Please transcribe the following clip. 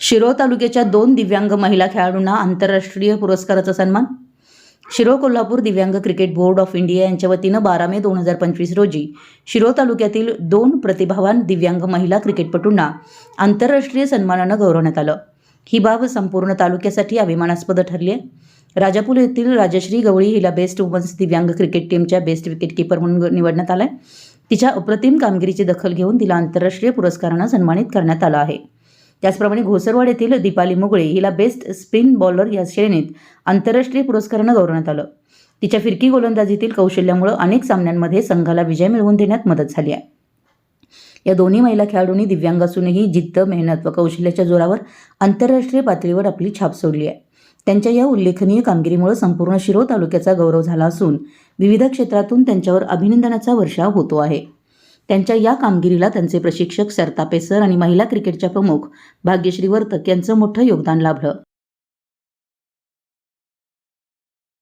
शिरोळ तालुक्याच्या दोन दिव्यांग महिला खेळाडूंना आंतरराष्ट्रीय पुरस्काराचा सन्मान. शिरोळ कोल्हापूर दिव्यांग क्रिकेट बोर्ड ऑफ इंडिया यांच्या वतीनं बारा मे दोन हजार पंचवीस रोजी शिरोळ तालुक्यातील दोन प्रतिभावान दिव्यांग महिला क्रिकेटपटूंना आंतरराष्ट्रीय सन्मानानं गौरवण्यात आलं. ही बाब संपूर्ण तालुक्यासाठी अभिमानास्पद ठरली आहे. राजापूर येथील राजश्री गवळी हिला बेस्ट वुमन्स दिव्यांग क्रिकेट टीमच्या बेस्ट विकेट किपर म्हणून निवडण्यात आलाय. तिच्या अप्रतिम कामगिरीची दखल घेऊन तिला आंतरराष्ट्रीय पुरस्कारानं सन्मानित करण्यात आलं आहे. त्याचप्रमाणे घोसरवाड येथील दीपाली मुगळे हिला बेस्ट स्पिन बॉलर या श्रेणीत आंतरराष्ट्रीय पुरस्कारानं गौरवण्यात आलं. तिच्या फिरकी गोलंदाजीतील कौशल्यामुळे अनेक सामन्यांमध्ये संघाला विजय मिळवून देण्यात मदत झाली आहे. या दोन्ही महिला खेळाडूंनी दिव्यांग असूनही जिद्द मेहनत व कौशल्याच्या जोरावर आंतरराष्ट्रीय पातळीवर आपली छाप सोडली आहे. त्यांच्या या उल्लेखनीय कामगिरीमुळे संपूर्ण शिरो तालुक्याचा गौरव झाला असून विविध क्षेत्रातून त्यांच्यावर अभिनंदनाचा वर्षाव होतो आहे. त्यांच्या या कामगिरीला त्यांचे प्रशिक्षक सरतापे सर आणि महिला क्रिकेटच्या प्रमुख भाग्यश्री वर्तक यांचं मोठं योगदान लाभलं.